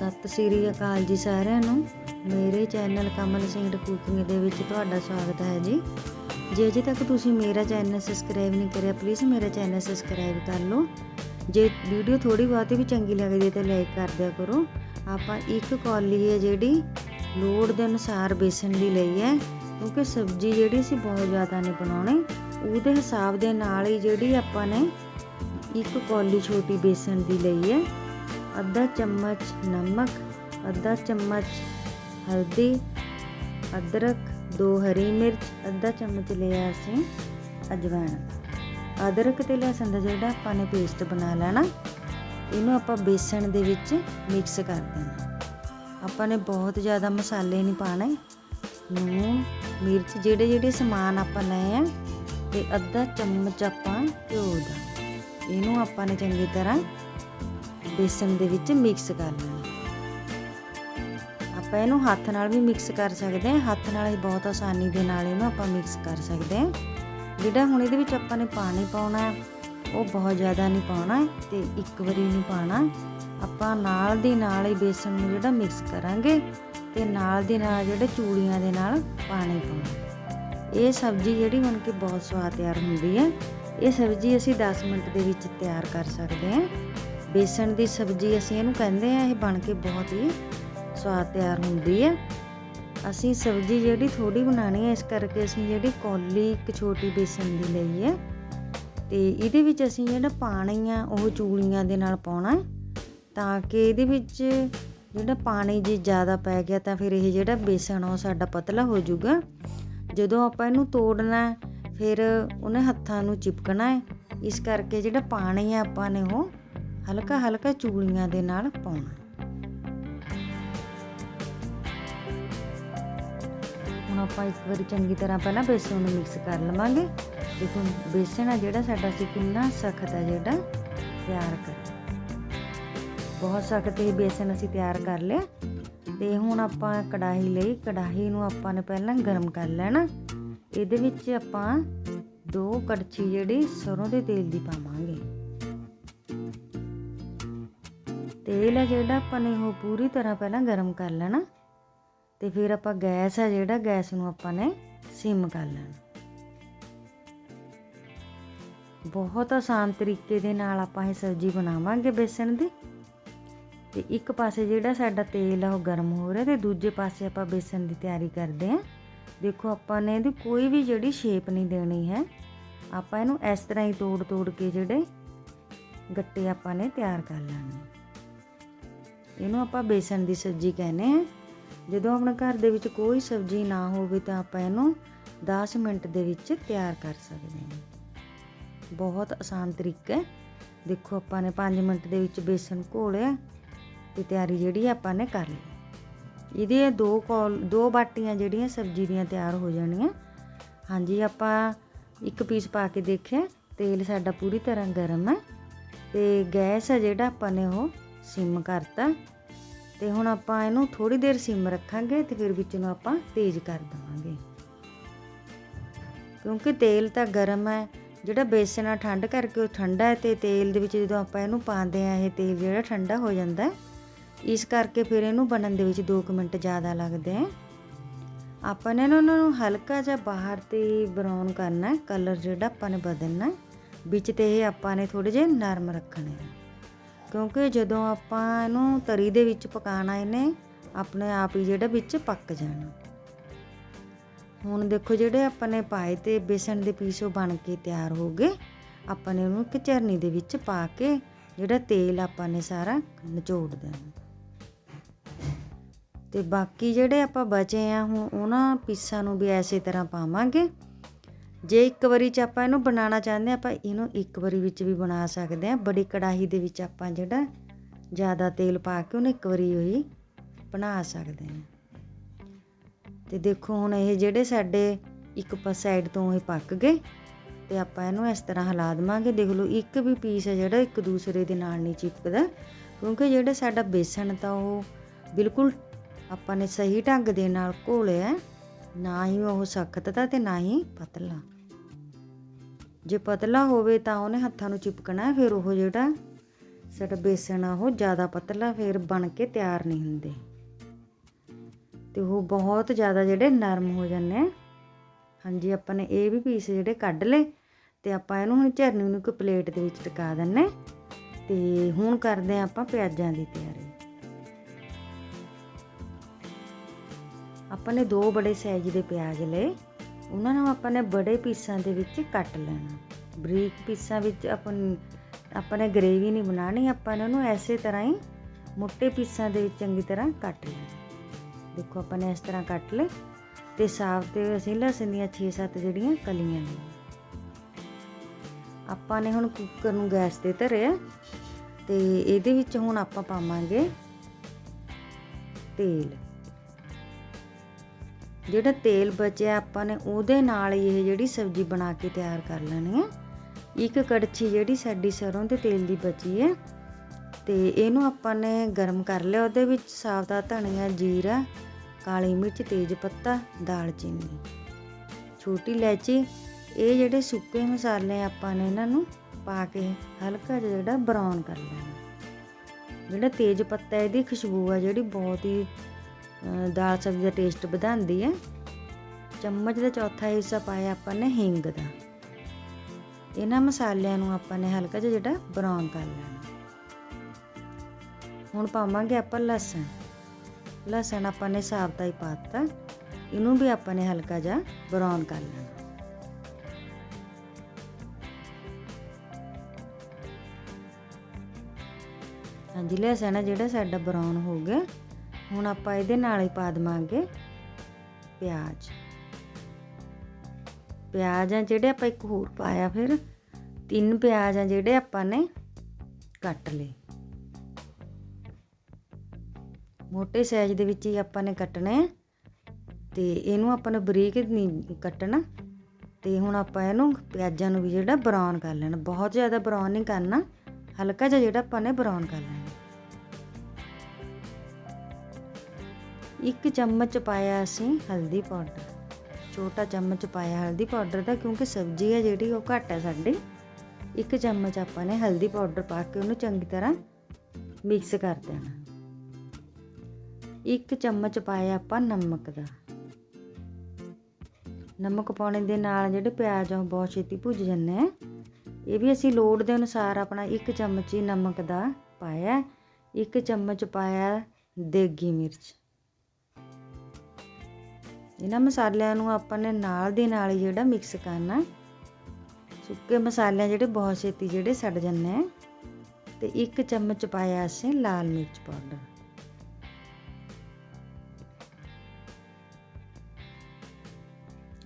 ਸਤਿ ਸ੍ਰੀ ਅਕਾਲ ਜੀ ਸਾਰਿਆਂ ਨੂੰ। ਮੇਰੇ ਚੈਨਲ ਕਮਲ ਸਿੰਘ ਕੁਕਿੰਗ ਦੇ ਵਿੱਚ ਤੁਹਾਡਾ ਸਵਾਗਤ ਹੈ ਜੀ। ਜੇ ਅਜੇ ਤੱਕ ਤੁਸੀਂ ਮੇਰਾ ਚੈਨਲ ਸਬਸਕ੍ਰਾਈਬ ਨਹੀਂ ਕਰਿਆ ਪਲੀਜ਼ ਮੇਰਾ ਚੈਨਲ ਸਬਸਕ੍ਰਾਈਬ ਕਰ ਲਓ। ਜੇ ਵੀਡੀਓ ਥੋੜੀ ਬਹੁਤੀ ਵੀ ਚੰਗੀ ਲੱਗਦੀ ਹੈ ਤਾਂ ਲਾਈਕ ਕਰ ਦਿਆ ਕਰੋ। ਆਪਾਂ ਇੱਕ ਕੌਲੀ ਹੈ ਜਿਹੜੀ ਲੋੜ ਦੇ ਅਨੁਸਾਰ ਬੇਸਣ ਦੀ ਲਈ ਹੈ, ਕਿਉਂਕਿ ਸਬਜ਼ੀ ਜਿਹੜੀ ਸੀ ਬਹੁਤ ਜ਼ਿਆਦਾ ਨਹੀਂ ਬਣਾਉਣੀ, ਉਹਦੇ ਹਿਸਾਬ ਦੇ ਨਾਲ ਹੀ ਜਿਹੜੀ ਆਪਾਂ ਨੇ ਇੱਕ ਕੌਲੀ ਛੋਟੀ ਬੇਸਣ ਦੀ ਲਈ ਹੈ। ਅੱਧਾ ਚਮਚ ਨਮਕ, ਅੱਧਾ ਚਮਚ ਹਲਦੀ, ਅਦਰਕ, ਦੋ ਹਰੀ ਮਿਰਚ, ਅੱਧਾ ਚਮਚ ਲਿਆ ਅਸੀਂ ਅਜਵਾਇਣ। ਅਦਰਕ ਤੇ ਲਸਣ ਦਾ ਜਿਹੜਾ ਆਪਾਂ ਨੇ ਪੇਸਟ ਬਣਾ ਲੈਣਾ, ਇਹਨੂੰ ਆਪਾਂ ਬੇਸਣ ਦੇ ਵਿੱਚ ਮਿਕਸ ਕਰ ਦੇਣਾ। ਆਪਾਂ ਨੇ ਬਹੁਤ ਜ਼ਿਆਦਾ ਮਸਾਲੇ ਨਹੀਂ ਪਾਣੇ। ਨੂਣ, ਮਿਰਚ, ਜਿਹੜੇ ਜਿਹੜੇ ਸਮਾਨ ਆਪਾਂ ਲਏ ਆ, ਤੇ ਅੱਧਾ ਚਮਚ ਆਪਾਂ ਘਿਓ ਦਾ। ਇਹਨੂੰ ਆਪਾਂ ਨੇ ਚੰਗੀ ਤਰ੍ਹਾਂ ਬੇਸਣ ਦੇ ਵਿੱਚ ਮਿਕਸ ਕਰ ਲੈਣਾ। ਆਪਾਂ ਇਹਨੂੰ ਹੱਥ ਨਾਲ ਵੀ ਮਿਕਸ ਕਰ ਸਕਦੇ ਹਾਂ। ਹੱਥ ਨਾਲ ਹੀ ਬਹੁਤ ਆਸਾਨੀ ਦੇ ਨਾਲ ਇਹਨੂੰ ਆਪਾਂ ਮਿਕਸ ਕਰ ਸਕਦੇ ਹਾਂ। ਜਿਹੜਾ ਹੁਣ ਇਹਦੇ ਵਿੱਚ ਆਪਾਂ ਨੇ ਪਾਣੀ ਪਾਉਣਾ ਹੈ, ਉਹ ਬਹੁਤ ਜ਼ਿਆਦਾ ਨਹੀਂ ਪਾਉਣਾ ਹੈ ਤੇ ਇੱਕ ਵਾਰੀ ਨਹੀਂ ਪਾਣਾ ਆਪਾਂ ਨਾਲ ਦੀ ਨਾਲ ਹੀ ਬੇਸਣ ਨੂੰ ਜਿਹੜਾ ਮਿਕਸ ਕਰਾਂਗੇ ਤੇ ਨਾਲ ਦੀ ਨਾਲ ਜਿਹੜੇ ਚੂੜੀਆਂ ਦੇ ਨਾਲ ਪਾਣੀ ਪਾਉਣਾ। ਇਹ ਸਬਜ਼ੀ ਜਿਹੜੀ ਬਣ ਕਿ ਬਹੁਤ ਸਵਾਦ ਤਿਆਰ ਹੁੰਦੀ ਹੈ। ਇਹ ਸਬਜ਼ੀ ਅਸੀਂ 10 ਮਿੰਟ ਦੇ ਵਿੱਚ ਤਿਆਰ ਕਰ ਸਕਦੇ ਹਾਂ। ਬੇਸਣ ਦੀ ਸਬਜ਼ੀ ਅਸੀਂ ਇਹਨੂੰ ਕਹਿੰਦੇ ਆ ਇਹ ਬਣ ਕੇ ਬਹੁਤ ਹੀ ਸਵਾਦ ਤਿਆਰ ਹੁੰਦੀ ਹੈ। ਅਸੀਂ ਸਬਜ਼ੀ ਜਿਹੜੀ ਥੋੜੀ ਬਣਾਣੀ ਹੈ, ਇਸ ਕਰਕੇ ਅਸੀਂ ਜਿਹੜੀ ਕੌਲੀ, ਇੱਕ ਛੋਟੀ ਬੇਸਣ ਦੀ ਲਈ ਹੈ। ਤੇ ਇਹਦੇ ਵਿੱਚ ਅਸੀਂ ਜਿਹੜਾ ਪਾਣੀ ਆ, ਉਹ ਚੂੜੀਆਂ ਦੇ ਨਾਲ ਪਾਉਣਾ ਹੈ, ਤਾਂ ਕਿ ਇਹਦੇ ਵਿੱਚ ਜਿਹੜਾ ਪਾਣੀ ਜੇ ਜ਼ਿਆਦਾ ਪੈ ਗਿਆ, ਤਾਂ ਫਿਰ ਇਹ ਜਿਹੜਾ ਬੇਸਣ ਆ, ਉਹ ਸਾਡਾ ਪਤਲਾ ਹੋ ਜਾਊਗਾ। ਜਦੋਂ ਆਪਾਂ ਇਹਨੂੰ ਤੋੜਨਾ ਫਿਰ ਉਹਨੇ ਹੱਥਾਂ ਨੂੰ ਚਿਪਕਣਾ ਹੈ। ਇਸ ਕਰਕੇ ਜਿਹੜਾ ਪਾਣੀ ਆ, ਆਪਾਂ ਨੇ ਉਹ ਹਲਕਾ ਹਲਕਾ ਚੂੜੀਆਂ ਦੇ ਨਾਲ ਪਾਉਣਾ। ਹੁਣ ਆਪਾਂ ਇੱਕ ਵਾਰੀ ਚੰਗੀ ਤਰ੍ਹਾਂ ਪਹਿਲਾਂ ਬੇਸਣ ਨੂੰ ਮਿਕਸ ਕਰ ਲਵਾਂਗੇ। ਦੇਖੋ, ਬੇਸਣ ਆ ਜਿਹੜਾ ਸਾਡਾ ਸੀ, ਕਿੰਨਾ ਸਖਤ ਹੈ ਜਿਹੜਾ ਤਿਆਰ ਕਰ ਬਹੁਤ ਸਖਤ ਇਹ ਬੇਸਣ ਅਸੀਂ ਤਿਆਰ ਕਰ ਲਿਆ। ਤੇ ਹੁਣ ਆਪਾਂ ਕੜਾਹੀ ਲਈ, ਕੜਾਹੀ ਨੂੰ ਆਪਾਂ ਨੇ ਪਹਿਲਾਂ ਗਰਮ ਕਰ ਲੈਣਾ। ਇਹਦੇ ਵਿੱਚ ਆਪਾਂ ਦੋ ਕੜਛੀ ਜਿਹੜੀ ਸਰੋਂ ਦੇ ਤੇਲ ਦੀ ਪਾਵਾਂਗੇ। ਤੇਲ ਹੈ ਜਿਹੜਾ ਆਪਾਂ ਨੇ ਉਹ ਪੂਰੀ ਤਰ੍ਹਾਂ ਪਹਿਲਾਂ ਗਰਮ ਕਰ ਲੈਣਾ ਤੇ ਫਿਰ ਆਪਾਂ ਗੈਸ ਹੈ ਜਿਹੜਾ, ਗੈਸ ਨੂੰ ਆਪਾਂ ਨੇ ਸਿਮ ਕਰ ਲੈਣਾ। ਬਹੁਤ ਆਸਾਨ ਤਰੀਕੇ ਦੇ ਨਾਲ ਆਪਾਂ ਇਹ ਸਬਜ਼ੀ ਬਣਾਵਾਂਗੇ ਬੇਸਣ ਦੀ। ਤੇ ਇੱਕ ਪਾਸੇ ਜਿਹੜਾ ਸਾਡਾ ਤੇਲ ਆ ਉਹ ਗਰਮ ਹੋ ਰਿਹਾ ਤੇ ਦੂਜੇ ਪਾਸੇ ਆਪਾਂ ਬੇਸਣ ਦੀ ਤਿਆਰੀ ਕਰਦੇ ਆਂ ਦੇਖੋ ਆਪਾਂ ਨੇ ਇਹਦੀ ਕੋਈ ਵੀ ਜਿਹੜੀ ਸ਼ੇਪ ਨਹੀਂ ਦੇਣੀ ਹੈ। ਆਪਾਂ ਇਹਨੂੰ ਇਸ ਤਰ੍ਹਾਂ ਹੀ ਤੋੜ ਤੋੜ ਕੇ ਜਿਹੜੇ ਗੱਟੇ ਆਪਾਂ ਨੇ ਤਿਆਰ ਕਰ ਲੈਣੇ। ਇਹਨੂੰ ਆਪਾਂ ਬੇਸਣ ਦੀ ਸਬਜ਼ੀ ਕਹਿੰਦੇ ਆ ਜਦੋਂ ਆਪਣੇ ਘਰ ਦੇ ਵਿੱਚ ਕੋਈ ਸਬਜ਼ੀ ਨਾ ਹੋਵੇ ਤਾਂ ਆਪਾਂ ਇਹਨੂੰ 10 ਮਿੰਟ ਦੇ ਵਿੱਚ ਤਿਆਰ ਕਰ ਸਕਦੇ ਹਾਂ। ਬਹੁਤ ਆਸਾਨ ਤਰੀਕਾ ਹੈ। ਦੇਖੋ, ਆਪਾਂ ਨੇ 5 ਮਿੰਟ ਦੇ ਵਿੱਚ ਬੇਸਣ ਘੋਲਿਆ ਤੇ ਤਿਆਰੀ ਜਿਹੜੀ ਆਪਾਂ ਨੇ ਕਰ ਲਈ। ਇਹਦੇ ਦੋ ਕੌਲ, ਦੋ ਬਾਟੀਆਂ ਜਿਹੜੀਆਂ ਸਬਜ਼ੀ ਦੀਆਂ ਤਿਆਰ ਹੋ ਜਾਣੀਆਂ। ਹਾਂਜੀ, ਆਪਾਂ ਇੱਕ ਪੀਸ ਪਾ ਕੇ ਦੇਖਿਆ। ਤੇਲ ਸਾਡਾ ਪੂਰੀ ਤਰ੍ਹਾਂ ਗਰਮ ਹੈ ਤੇ ਗੈਸ ਹੈ ਜਿਹੜਾ ਆਪਾਂ ਨੇ ਉਹ ਸਿਮ ਕਰਤਾ। ਤੇ ਹੁਣ ਆਪਾਂ ਇਹਨੂੰ ਥੋੜੀ ਦੇਰ ਸਿਮ ਰੱਖਾਂਗੇ ਤੇ ਫਿਰ ਵਿੱਚ ਨੂੰ ਆਪਾਂ ਤੇਜ਼ ਕਰ ਦਵਾਂਗੇ। ਕਿਉਂਕਿ ਤੇਲ ਤਾਂ ਗਰਮ ਹੈ, ਜਿਹੜਾ ਬੇਸਣ ਆ ਠੰਡ ਕਰਕੇ ਉਹ ਠੰਡਾ ਹੈ ਤੇ ਤੇਲ ਦੇ ਵਿੱਚ ਜਦੋਂ ਆਪਾਂ ਇਹਨੂੰ ਪਾਉਂਦੇ ਆ ਇਹ ਤੇਲ ਜਿਹੜਾ ਠੰਡਾ ਹੋ ਜਾਂਦਾ ਹੈ, ਇਸ ਕਰਕੇ ਫਿਰ ਇਹਨੂੰ ਬਣਨ ਦੇ ਵਿੱਚ 2 ਮਿੰਟ ਜ਼ਿਆਦਾ ਲੱਗਦੇ ਆ ਆਪਾਂ ਨੇ ਇਹਨਾਂ ਨੂੰ ਹਲਕਾ ਜਿਹਾ ਬਾਹਰ ਤੇ ਬਰਾਊਨ ਕਰਨਾ ਹੈ, ਕਲਰ ਜਿਹੜਾ ਆਪਾਂ ਨੇ ਬਦਲਣਾ ਵਿੱਚ ਤੇ ਇਹ ਆਪਾਂ ਨੇ ਥੋੜੇ ਜਿਹੇ ਨਰਮ ਰੱਖਣੇ ਆ। ਕਿਉਂਕਿ ਜਦੋਂ ਆਪਾਂ ਇਹਨੂੰ ਤਰੀ ਦੇ ਵਿੱਚ ਪਕਾਣਾ ਇਹਨੇ ਆਪਣੇ ਆਪ ਹੀ ਜਿਹੜਾ ਵਿੱਚ ਪੱਕ ਜਾਣਾ। ਹੁਣ ਦੇਖੋ ਜਿਹੜੇ ਆਪਾਂ ਨੇ ਪਾਏ ਤੇ ਬੇਸਣ ਦੇ ਪੀਸ ਉਹ ਬਣ ਕੇ ਤਿਆਰ ਹੋ ਗਏ। ਆਪਾਂ ਨੇ ਉਹਨੂੰ ਇੱਕ ਝਰਨੀ ਦੇ ਵਿੱਚ ਪਾ ਕੇ ਜਿਹੜਾ ਤੇਲ ਆਪਾਂ ਨੇ ਸਾਰਾ ਨਿਚੋੜ ਦੇਣਾ। ਤੇ ਬਾਕੀ ਜਿਹੜੇ ਆਪਾਂ ਬਚੇ ਆ, ਹੁਣ ਉਹਨਾਂ ਪੀਸਾਂ ਨੂੰ ਵੀ ਐਸੇ ਤਰ੍ਹਾਂ ਪਾਵਾਂਗੇ। ਜੇ ਇੱਕ ਵਾਰੀ ਚ ਆਪਾਂ ਇਹਨੂੰ ਬਣਾਉਣਾ ਚਾਹੁੰਦੇ ਹਾਂ, ਆਪਾਂ ਇਹਨੂੰ ਇੱਕ ਵਾਰੀ ਵਿੱਚ ਵੀ ਬਣਾ ਸਕਦੇ ਆ ਬੜੀ ਕੜਾਹੀ ਦੇ ਵਿੱਚ ਆਪਾਂ ਜਿਹੜਾ ਜ਼ਿਆਦਾ ਤੇਲ ਪਾ ਕੇ ਉਹਨੂੰ ਇੱਕ ਵਾਰੀ ਉਹੀ ਬਣਾ ਸਕਦੇ ਹਾਂ। ਤੇ ਦੇਖੋ ਹੁਣ ਇਹ ਜਿਹੜੇ ਸਾਡੇ ਇੱਕ ਪਾ ਸਾਈਡ ਤੋਂ ਇਹ ਪੱਕ ਗਏ ਤੇ ਆਪਾਂ ਇਹਨੂੰ ਇਸ ਤਰ੍ਹਾਂ ਹਿਲਾ ਦੇਵਾਂਗੇ। ਦੇਖ ਲਓ ਇੱਕ ਵੀ ਪੀਸ ਹੈ ਜਿਹੜਾ ਇੱਕ ਦੂਸਰੇ ਦੇ ਨਾਲ ਨਹੀਂ ਚਿਪਕਦਾ ਕਿਉਂਕਿ ਜਿਹੜਾ ਸਾਡਾ ਬੇਸਣ ਤਾਂ ਉਹ ਬਿਲਕੁਲ ਆਪਾਂ ਨੇ ਸਹੀ ਢੰਗ ਦੇ ਨਾਲ ਘੋਲਿਆ ਨਾ ਹੀ ਉਹ ਸਖਤ ਦਾ ਤੇ ਨਾ ਹੀ ਪਤਲਾ। ਜੇ ਪਤਲਾ ਹੋਵੇ ਤਾਂ ਉਹਨੇ ਹੱਥਾਂ ਨੂੰ ਚਿਪਕਣਾ ਫਿਰ ਉਹ ਜਿਹੜਾ ਸਾਡਾ ਬੇਸਣ ਆ, ਉਹ ਜ਼ਿਆਦਾ ਪਤਲਾ, ਫਿਰ ਬਣ ਕੇ ਤਿਆਰ ਨਹੀਂ ਹੁੰਦੇ। ਤੇ ਉਹ ਬਹੁਤ ਜ਼ਿਆਦਾ ਜਿਹੜੇ ਨਰਮ ਹੋ ਜਾਂਦੇ ਹਾਂਜੀ, ਆਪਾਂ ਨੇ ਇਹ ਵੀ ਪੀਸ ਜਿਹੜੇ ਕੱਢ ਲਏ, ਤੇ ਆਪਾਂ ਇਹਨੂੰ ਹੁਣ ਝਰਨੀ ਨੂੰ ਇੱਕ ਪਲੇਟ ਦੇ ਵਿੱਚ ਟਿਕਾ ਦਿੰਨੇ ਤੇ ਹੁਣ ਕਰਦੇ ਆ ਆਪਾਂ ਪਿਆਜ਼ਾਂ ਦੀ ਤਿਆਰੀ। ਆਪਾਂ ਨੇ ਦੋ ਬੜੇ ਸਾਈਜ਼ ਦੇ ਪਿਆਜ਼ ਲਏ। ਉਹਨਾਂ ਨੂੰ ਆਪਾਂ ਨੇ ਬੜੇ ਪੀਸਾਂ ਦੇ ਵਿੱਚ ਕੱਟ ਲੈਣਾ। ਬਰੀਕ ਪੀਸਾਂ ਵਿੱਚ ਆਪਾਂ ਆਪਾਂ ਨੇ ਗ੍ਰੇਵੀ ਨਹੀਂ ਬਣਾਣੀ ਆਪਾਂ ਨੇ ਉਹਨੂੰ ਐਸੇ ਤਰ੍ਹਾਂ ਹੀ ਮੋٹے ਪੀਸਾਂ ਦੇ ਵਿੱਚ ਚੰਗੀ ਤਰ੍ਹਾਂ ਕੱਟ ਲੈਣਾ। ਦੇਖੋ ਆਪਾਂ ਨੇ ਇਸ ਤਰ੍ਹਾਂ ਕੱਟ ਲਏ ਤੇ ਸਾਫ਼ ਤੇ ਅਸੀਂ ਲਸਣ ਦੀਆਂ 6-7 ਜਿਹੜੀਆਂ ਕਲੀਆਂ ਨੇ। ਆਪਾਂ ਨੇ ਹੁਣ ਕੁੱਕਰ ਨੂੰ ਗੈਸ ਤੇ ਧਰਿਆ ਤੇ ਇਹਦੇ ਵਿੱਚ ਹੁਣ ਆਪਾਂ ਪਾਵਾਂਗੇ ਤੇਲ। ਜਿਹੜਾ ਤੇਲ ਬਚਿਆ ਆਪਾਂ ਨੇ ਉਹਦੇ ਨਾਲ ਹੀ ਇਹ ਜਿਹੜੀ ਸਬਜ਼ੀ ਬਣਾ ਕੇ ਤਿਆਰ ਕਰ ਲੈਣੀ ਹੈ। ਇੱਕ ਕੜਛੀ ਜਿਹੜੀ ਸਾਡੀ ਸਰੋਂ ਦੇ ਤੇਲ ਦੀ ਬਚੀ ਹੈ। ਤੇ ਇਹਨੂੰ ਆਪਾਂ ਨੇ ਗਰਮ ਕਰ ਲਿਆ, ਉਹਦੇ ਵਿੱਚ ਸਾਵਤਾ ਧਨੀਆ, ਜੀਰਾ, ਕਾਲੀ ਮਿਰਚ, ਤੇਜ ਪੱਤਾ, ਦਾਲਚੀਨੀ। ਛੋਟੀ ਇਲਾਇਚੀ, ਇਹ ਜਿਹੜੇ ਸੁੱਕੇ ਮਸਾਲੇ ਆਪਾਂ ਨੇ ਇਹਨਾਂ ਨੂੰ ਪਾ ਕੇ ਹਲਕਾ ਜਿਹਾ ਜਿਹੜਾ ਬਰਾਊਨ ਕਰ ਲੈਣਾ। ਜਿਹੜਾ ਤੇਜ ਪੱਤਾ, ਇਹਦੀ ਖੁਸ਼ਬੂ ਆ ਜਿਹੜੀ ਬਹੁਤ ਹੀ ਦਾਲ ਸਬਜ਼ੀ ਦਾ ਟੇਸਟ ਵਧਾਉਂਦੀ ਹੈ। ਚਮਚ ਦਾ ਚੌਥਾ ਹਿੱਸਾ ਪਾਇਆ ਆਪਾਂ ਨੇ ਹਿੰਗ ਦਾ। ਇਹਨਾਂ ਮਸਾਲਿਆਂ ਨੂੰ ਆਪਾਂ ਨੇ ਹਲਕਾ ਜਿਹਾ ਜਿਹੜਾ ਬਰਾਊਨ ਕਰ ਲੈਣਾ। ਹੁਣ ਪਾਵਾਂਗੇ ਆਪਾਂ ਲਸਣ। ਲਸਣ ਆਪਾਂ ਨੇ ਸਾਬਤਾ ਹੀ ਪਾਤਾ ਇਹਨੂੰ ਵੀ ਆਪਾਂ ਨੇ ਹਲਕਾ ਜਿਹਾ ਬਰਾਊਨ ਕਰ ਲੈਣਾ। ਹਾਂਜੀ, ਲਸਣ ਆ ਜਿਹੜਾ ਸਾਡਾ ਬਰਾਊਨ ਹੋ ਗਿਆ। ਹੁਣ ਆਪਾਂ ਇਹਦੇ ਨਾਲ ਹੀ ਪਾ ਦਵਾਂਗੇ ਪਿਆਜ਼। ਪਿਆਜ਼ ਆ ਜਿਹੜੇ ਆਪਾਂ ਇੱਕ ਹੋਰ ਪਾਇਆ ਫਿਰ, ਤਿੰਨ ਪਿਆਜ਼ ਆ ਜਿਹੜੇ ਆਪਾਂ ਨੇ ਕੱਟ ਲਏ। ਮੋਟੇ ਸਾਈਜ਼ ਦੇ ਵਿੱਚ ਹੀ ਆਪਾਂ ਨੇ ਕੱਟਣੇ ਆ। ਤੇ ਇਹਨੂੰ ਆਪਾਂ ਨੇ ਬਰੀਕ ਨਹੀਂ ਕੱਟਣਾ। ਤੇ ਹੁਣ ਆਪਾਂ ਇਹਨੂੰ ਪਿਆਜ਼ਾਂ ਨੂੰ ਵੀ ਜਿਹੜਾ ਬਰਾਊਨ ਕਰ ਲੈਣਾ। ਬਹੁਤ ਜ਼ਿਆਦਾ ਬਰਾਊਨ ਨਹੀਂ ਕਰਨਾ। ਹਲਕਾ ਜਿਹਾ ਜਿਹੜਾ ਆਪਾਂ ਨੇ ਬਰਾਊਨ ਕਰ ਲੈਣਾ। ਇੱਕ ਚਮਚ ਪਾਇਆ ਅਸੀਂ ਹਲਦੀ ਪਾਊਡਰ। ਛੋਟਾ ਚਮਚ ਪਾਇਆ ਹਲਦੀ ਪਾਊਡਰ ਦਾ ਕਿਉਂਕਿ ਸਬਜ਼ੀ ਹੈ ਜਿਹੜੀ ਉਹ ਘੱਟ ਹੈ ਸਾਡੀ। ਇੱਕ ਚਮਚ ਆਪਾਂ ਨੇ ਹਲਦੀ ਪਾਊਡਰ ਪਾ ਕੇ ਉਹਨੂੰ ਚੰਗੀ ਤਰ੍ਹਾਂ ਮਿਕਸ ਕਰ ਦੇਣਾ। ਇੱਕ ਚਮਚ ਪਾਇਆ ਆਪਾਂ ਨਮਕ ਦਾ। ਨਮਕ ਪਾਉਣੇ ਦੇ ਨਾਲ ਜਿਹੜੇ ਪਿਆਜ਼ ਆ ਉਹ ਬਹੁਤ ਛੇਤੀ ਭੁੱਜ ਜਾਂਦੇ ਆ। ਇਹ ਵੀ ਅਸੀਂ ਲੋੜ ਦੇ ਅਨੁਸਾਰ ਆਪਣਾ ਇੱਕ ਚਮਚ ਹੀ ਨਮਕ ਦਾ ਪਾਇਆ। ਇੱਕ ਚਮਚ ਪਾਇਆ ਦੇਗੀ ਮਿਰਚ। ਇਹਨਾਂ ਮਸਾਲਿਆਂ ਨੂੰ ਆਪਾਂ ਨੇ ਨਾਲ ਦੇ ਨਾਲ ਹੀ ਜਿਹੜਾ ਮਿਕਸ ਕਰਨਾ ਸੁੱਕੇ ਮਸਾਲੇ ਜਿਹੜੇ ਬਹੁਤ ਛੇਤੀ ਜਿਹੜੇ ਸੜ ਜਾਂਦੇ ਆ ਤੇ ਇੱਕ ਚਮਚ ਪਾਇਆ ਅਸੀਂ ਲਾਲ ਮਿਰਚ ਪਾਊਡਰ।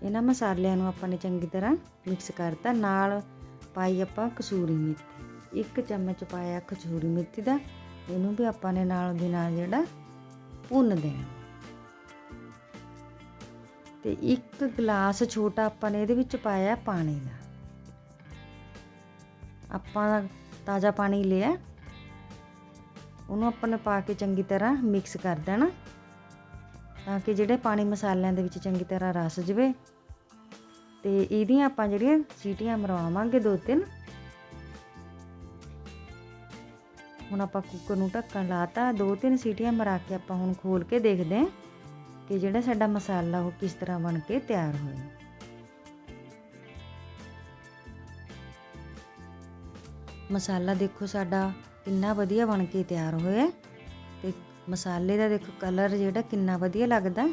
ਇਹਨਾਂ ਮਸਾਲਿਆਂ ਨੂੰ ਆਪਾਂ ਨੇ ਚੰਗੀ ਤਰ੍ਹਾਂ ਮਿਕਸ ਕਰਤਾ। ਨਾਲ ਪਾਈ ਆਪਾਂ ਕਸੂਰੀ ਮੇਥੀ। ਇੱਕ ਚਮਚ ਪਾਇਆ ਕਸੂਰੀ ਮੇਥੀ ਦਾ। ਇਹਨੂੰ ਵੀ ਆਪਾਂ ਨੇ ਨਾਲ ਦੇ ਨਾਲ ਜਿਹੜਾ ਭੁੰਨ ਦੇਣਾ। ਤੇ ਇੱਕ ਗਲਾਸ ਛੋਟਾ ਆਪਾਂ ਨੇ ਇਹਦੇ ਵਿੱਚ ਪਾਇਆ ਪਾਣੀ ਦਾ। ਆਪਾਂ ਤਾਜ਼ਾ ਪਾਣੀ ਲਿਆ। ਉਹਨੂੰ ਆਪਾਂ ਨੇ ਪਾ ਕੇ ਚੰਗੀ ਤਰ੍ਹਾਂ ਮਿਕਸ ਕਰ ਦੇਣਾ। ਤਾਂ ਕਿ ਜਿਹੜੇ ਪਾਣੀ ਮਸਾਲਿਆਂ ਦੇ ਵਿੱਚ ਚੰਗੀ ਤਰ੍ਹਾਂ ਰਸ ਜਵੇ। ਤੇ ਇਹਦੀਆਂ ਆਪਾਂ ਜਿਹੜੀਆਂ ਸੀਟੀਆਂ ਮਰਵਾਵਾਂਗੇ ਦੋ ਤਿੰਨ। ਹੁਣ ਆਪਾਂ ਕੁੱਕਰ ਨੂੰ ਢੱਕਣ ਲਾਤਾ। ਦੋ ਤਿੰਨ ਸੀਟੀਆਂ ਮਰਾ ਕੇ ਆਪਾਂ ਹੁਣ ਖੋਲ ਕੇ ਦੇਖਦੇ ਹਾਂ। ਕਿ ਜਿਹੜਾ ਸਾਡਾ ਮਸਾਲਾ ਉਹ ਕਿਸ ਤਰ੍ਹਾਂ ਬਣ ਕੇ ਤਿਆਰ ਹੋਇਆ ਮਸਾਲਾ ਦੇਖੋ ਸਾਡਾ ਕਿੰਨਾ ਵਧੀਆ ਬਣ ਕੇ ਤਿਆਰ ਹੋਇਆ ਤੇ ਮਸਾਲੇ ਦਾ ਦੇਖੋ ਕਲਰ ਜਿਹੜਾ ਕਿੰਨਾ ਵਧੀਆ ਲੱਗਦਾ।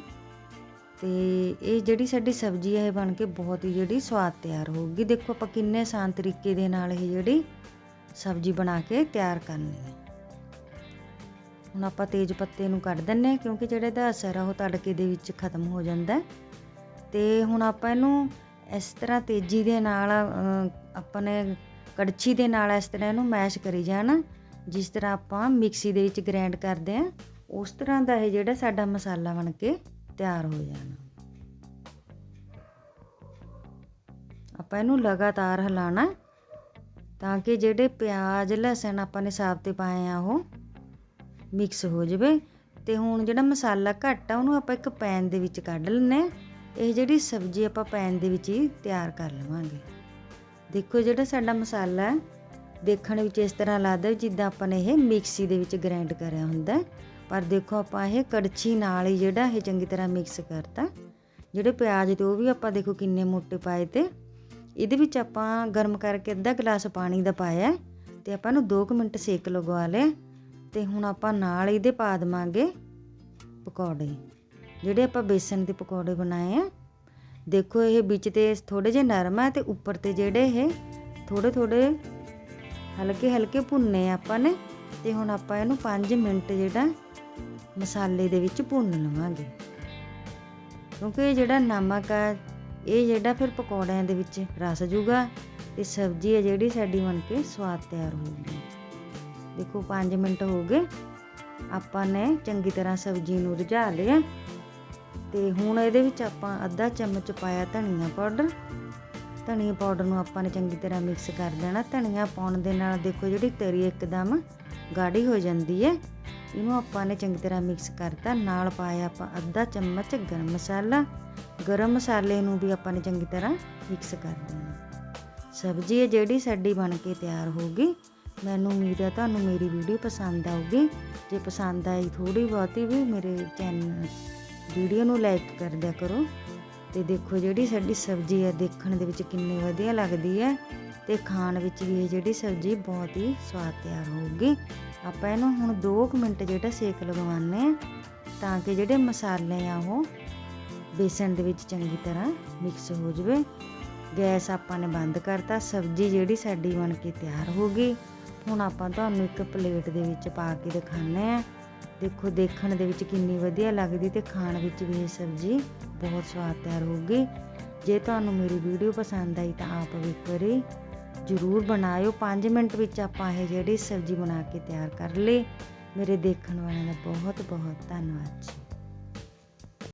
ਤੇ ਇਹ ਜਿਹੜੀ ਸਾਡੀ ਸਬਜ਼ੀ ਹੈ ਇਹ ਬਣ ਕੇ ਬਹੁਤ ਹੀ ਜਿਹੜੀ ਸਵਾਦ ਤਿਆਰ ਹੋਊਗੀ। ਦੇਖੋ ਆਪਾਂ ਕਿੰਨੇ ਆਸਾਨ ਤਰੀਕੇ ਦੇ ਨਾਲ ਇਹ ਜਿਹੜੀ ਸਬਜ਼ੀ ਬਣਾ ਕੇ ਤਿਆਰ ਕਰਨੀ ਹੈ। ਹੁਣ ਆਪਾਂ ਤੇਜ ਪੱਤੇ ਨੂੰ ਕੱਢ ਦਿੰਨੇ ਕਿਉਂਕਿ ਜਿਹੜੇ ਇਹਦਾ ਅਸਰ ਆ ਉਹ ਤੜਕੇ ਦੇ ਵਿੱਚ ਖਤਮ ਹੋ ਜਾਂਦਾ ਤੇ ਹੁਣ ਆਪਾਂ ਇਹਨੂੰ ਇਸ ਤਰ੍ਹਾਂ ਤੇਜ਼ੀ ਦੇ ਨਾਲ ਆਪਾਂ ਨੇ ਕੜਛੀ ਦੇ ਨਾਲ ਇਸ ਤਰ੍ਹਾਂ ਇਹਨੂੰ ਮੈਸ਼ ਕਰੀ ਜਾਣਾ, ਜਿਸ ਤਰ੍ਹਾਂ ਆਪਾਂ ਮਿਕਸੀ ਦੇ ਵਿੱਚ ਗ੍ਰਾਈਂਡ ਕਰਦੇ ਆ ਉਸ ਤਰ੍ਹਾਂ ਦਾ ਇਹ ਜਿਹੜਾ ਸਾਡਾ ਮਸਾਲਾ ਬਣ ਕੇ ਤਿਆਰ ਹੋ ਜਾਣਾ। ਆਪਾਂ ਇਹਨੂੰ ਲਗਾਤਾਰ ਹਿਲਾਣਾ ਤਾਂ ਕਿ ਜਿਹੜੇ ਪਿਆਜ਼, ਲਸਣ ਆਪਾਂ ਨੇ ਸਾਬ 'ਤੇ ਪਾਏ ਆ ਉਹ ਮਿਕਸ ਹੋ ਜਾਵੇ ਤੇ ਹੁਣ ਜਿਹੜਾ ਮਸਾਲਾ ਘੱਟ ਆ, ਉਹਨੂੰ ਆਪਾਂ ਇੱਕ ਪੈਨ ਦੇ ਵਿੱਚ ਕੱਢ ਲੈਣੇ ਇਹ ਜਿਹੜੀ ਸਬਜ਼ੀ ਆਪਾਂ ਪੈਨ ਦੇ ਵਿੱਚ ਹੀ ਤਿਆਰ ਕਰ ਲਵਾਂਗੇ। ਦੇਖੋ ਜਿਹੜਾ ਸਾਡਾ ਮਸਾਲਾ ਹੈ, ਦੇਖਣ ਵਿੱਚ ਇਸ ਤਰ੍ਹਾਂ ਲੱਗਦਾ ਵੀ ਜਿੱਦਾਂ ਆਪਾਂ ਨੇ ਇਹ ਮਿਕਸੀ ਦੇ ਵਿੱਚ ਗ੍ਰਾਈਂਡ ਕਰਿਆ ਹੁੰਦਾ ਪਰ ਦੇਖੋ ਆਪਾਂ ਇਹ ਕੜਛੀ ਨਾਲ ਹੀ ਜਿਹੜਾ ਇਹ ਚੰਗੀ ਤਰ੍ਹਾਂ ਮਿਕਸ ਕਰਤਾ। ਜਿਹੜੇ ਪਿਆਜ਼ ਤੇ ਉਹ ਵੀ ਆਪਾਂ ਦੇਖੋ ਕਿੰਨੇ ਮੋਟੇ ਪਾਏ ਤੇ। ਇਹਦੇ ਵਿੱਚ ਆਪਾਂ ਗਰਮ ਕਰਕੇ ਅੱਧਾ ਗਲਾਸ ਪਾਣੀ ਦਾ ਪਾਇਆ ਤੇ ਆਪਾਂ ਨੂੰ 2 ਮਿੰਟ ਸੇਕ ਲਗਵਾ ਲਿਆ ਤੇ ਹੁਣ ਆਪਾਂ ਨਾਲ ਇਹਦੇ ਪਾ ਦੇਵਾਂਗੇ ਪਕੌੜੇ। ਜਿਹੜੇ ਆਪਾਂ ਬੇਸਨ ਦੇ ਪਕੌੜੇ ਬਣਾਏ ਆ, ਦੇਖੋ ਇਹ ਵਿੱਚ ਤੇ ਥੋੜੇ ਜਿਹੇ ਨਰਮ ਹੈ ਤੇ ਉੱਪਰ ਤੇ ਜਿਹੜੇ ਇਹ ਥੋੜੇ ਥੋੜੇ ਹਲਕੇ ਹਲਕੇ ਭੁੰਨੇ ਆ ਆਪਾਂ ਨੇ, ਤੇ ਹੁਣ ਆਪਾਂ ਇਹਨੂੰ 5 ਮਿੰਟ ਜਿਹੜਾ ਮਸਾਲੇ ਦੇ ਵਿੱਚ ਭੁੰਨ ਲਵਾਂਗੇ। ਕਿਉਂਕਿ ਇਹ ਜਿਹੜਾ ਨਮਕ ਆ, ਇਹ ਜਿਹੜਾ ਫਿਰ ਪਕੌੜਿਆਂ ਦੇ ਵਿੱਚ ਰਸ ਜੂਗਾ ਤੇ ਸਬਜ਼ੀ ਹੈ ਜਿਹੜੀ ਸਾਡੀ ਬਣ ਕੇ ਸਵਾਦ ਤਿਆਰ ਹੋਊਗੀ। ਦੇਖੋ 5 ਮਿੰਟ ਹੋ ਗਏ। ਆਪਾਂ ਨੇ ਚੰਗੀ ਤਰ੍ਹਾਂ ਸਬਜ਼ੀ ਨੂੰ ਰਝਾ ਲਿਆ। ਤੇ ਹੁਣ ਇਹਦੇ ਵਿੱਚ ਆਪਾਂ ਅੱਧਾ ਚਮਚ ਪਾਇਆ ਧਨੀਆ ਪਾਊਡਰ। ਧਨੀਆ ਪਾਊਡਰ ਨੂੰ ਆਪਾਂ ਨੇ ਚੰਗੀ ਤਰ੍ਹਾਂ ਮਿਕਸ ਕਰ ਦੇਣਾ। ਧਨੀਆ ਪਾਉਣ ਦੇ ਨਾਲ ਦੇਖੋ ਜਿਹੜੀ ਤਰੀ ਇੱਕਦਮ ਗਾੜੀ ਹੋ ਜਾਂਦੀ ਹੈ। ਇਹਨੂੰ ਆਪਾਂ ਨੇ ਚੰਗੀ ਤਰ੍ਹਾਂ ਮਿਕਸ ਕਰਤਾ। ਨਾਲ ਪਾਇਆ ਆਪਾਂ ਅੱਧਾ ਚਮਚ ਗਰਮ ਮਸਾਲਾ। ਗਰਮ ਮਸਾਲੇ ਨੂੰ ਵੀ ਆਪਾਂ ਨੇ ਚੰਗੀ ਤਰ੍ਹਾਂ ਮਿਕਸ ਕਰ ਦੇਣਾ। ਸਬਜ਼ੀ ਹੈ ਜਿਹੜੀ, ਸਾਡੀ ਬਣ ਕੇ ਤਿਆਰ ਹੋ ਗਈ। ਮੈਨੂੰ ਉਮੀਦ ਹੈ ਤੁਹਾਨੂੰ ਮੇਰੀ ਵੀਡੀਓ ਪਸੰਦ ਆਊਗੀ। ਜੇ ਪਸੰਦ ਆਈ ਥੋੜੀ ਬਹੁਤੀ ਵੀ ਮੇਰੇ ਚੈਨਲ ਵੀਡੀਓ ਨੂੰ ਲਾਈਕ ਕਰ ਦਿਆ ਕਰੋ। ਤੇ ਦੇਖੋ ਜਿਹੜੀ ਸਾਡੀ ਸਬਜ਼ੀ ਹੈ, ਦੇਖਣ ਦੇ ਵਿੱਚ ਕਿੰਨੀ ਵਧੀਆ ਲੱਗਦੀ ਹੈ। ਤੇ ਖਾਣ ਵਿੱਚ ਵੀ ਇਹ ਜਿਹੜੀ ਸਬਜ਼ੀ ਬਹੁਤ ਹੀ ਸਵਾਦ ਤਿਆਰ ਹੋਊਗੀ। ਆਪਾਂ ਇਹਨੂੰ ਹੁਣ 2 ਮਿੰਟ ਜਿਹੜਾ ਸੇਕ ਲਗਵਾਉਂਦੇ ਆ ਤਾਂ ਕਿ ਜਿਹੜੇ ਮਸਾਲੇ ਆ ਉਹ ਬੇਸਣ ਦੇ ਵਿੱਚ ਚੰਗੀ ਤਰ੍ਹਾਂ ਮਿਕਸ ਹੋ ਜਾਵੇ। ਗੈਸ ਆਪਾਂ ਨੇ ਬੰਦ ਕਰਤਾ, ਸਬਜ਼ੀ ਜਿਹੜੀ ਸਾਡੀ ਬਣ ਕੇ ਤਿਆਰ ਹੋ ਗਈ ਹੁਣ ਆਪਾਂ ਤੁਹਾਨੂੰ ਇੱਕ ਪਲੇਟ ਦੇ ਵਿੱਚ ਪਾ ਕੇ ਦਿਖਾਉਂਦੇ ਆ ਦੇਖੋ, ਦੇਖਣ ਦੇ ਵਿੱਚ ਕਿੰਨੀ ਵਧੀਆ ਲੱਗਦੀ ਤੇ ਖਾਣ ਵਿੱਚ ਵੀ ਇਹ ਸਬਜ਼ੀ ਬਹੁਤ ਸਵਾਦ ਤਿਆਰ ਹੋਊਗੀ। ਜੇ ਤੁਹਾਨੂੰ ਮੇਰੀ ਵੀਡੀਓ ਪਸੰਦ ਆਈ ਤਾਂ ਆਪ ਵੀ ਕਰੀ ਜਰੂਰ ਬਣਾਇਓ। 5 ਮਿੰਟ ਵਿੱਚ ਆਪਾਂ ਇਹ ਜਿਹੜੀ ਸਬਜ਼ੀ ਬਣਾ ਕੇ ਤਿਆਰ ਕਰ ਲਈ। ਮੇਰੇ ਦੇਖਣ ਵਾਲਿਆਂ ਦਾ ਬਹੁਤ ਬਹੁਤ ਧੰਨਵਾਦ ਜੀ।